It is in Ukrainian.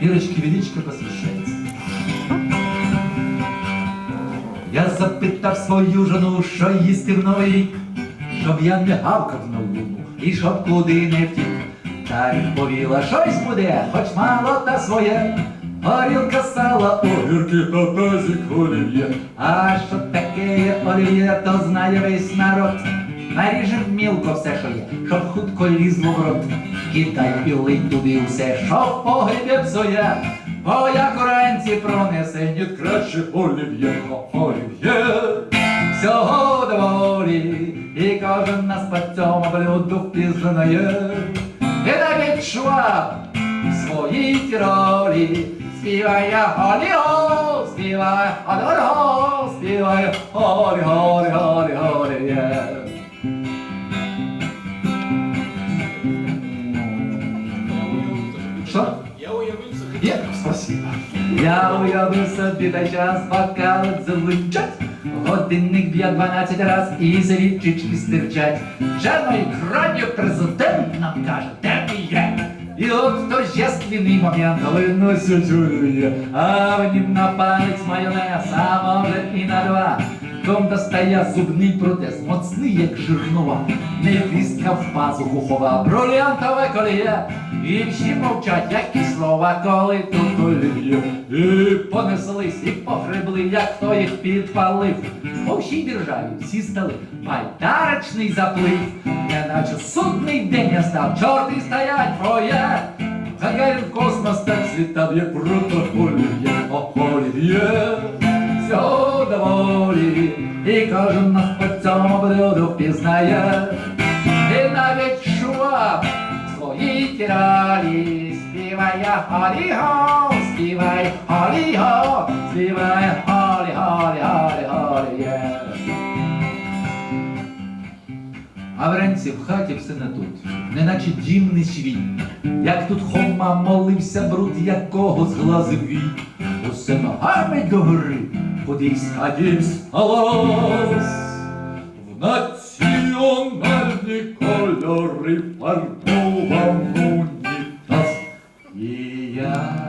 Ірочки Величко посвящається. Я запитав свою жону, що їсти в новий рік, щоб я не гавкав на луну і щоб куди не втік. Та відповіла, щось буде, хоч мало та своє. Горілка сала, огірки та тазик олів'є. А що таке олів'є, то знає весь народ. Наріжем мілко все, що є, щоб хутко лізло в рот. Кидай і лить туди все, що в погрібі псує. Бо як уранці пронесе, ні краще олів'є, олів'є. Всього доволі, і кожен нас по цьому блюду впізнає. І навіть шваб в своїй ті ролі співає голі-го, співає голі-го, співає голі-голі-голі-голі, Що? Я собі. Є, спасибо. Я уявив собі та час бокали звучать. Годинник б'є 12 раз і завідчички стирчать. Жаной краню президент нам каже, де ми є. І от торжественний момент виносять є. А в нім на палець майонез, а може і на два. Том достає зубний протез, моцний, як жирнова, не кістка в пазуху хова, бриллиантове коліє. І всі мовчать, як і слова, коли тут олів'є. І понеслись, і погребли, як хто їх підпалив. По всій державі всі стали байдарочний заплив, неначе судний день настав, чорти стоять фоє. Гагарин космос так світав, як круто олів'є, о, олів'є. Доволі, і кожен нас по цьому блюду впізнає. І навіть шваб в своїй тіралі співає голі-го, співає голі-го, співає голі-голі-голі-голі, є. А вранці в хаті все не тут, неначе дім не свій. Як тут Хома молився, бруд якого зглазив він. Усе ногами podískalis alas, nacionalni kolori farbovam unitas. И я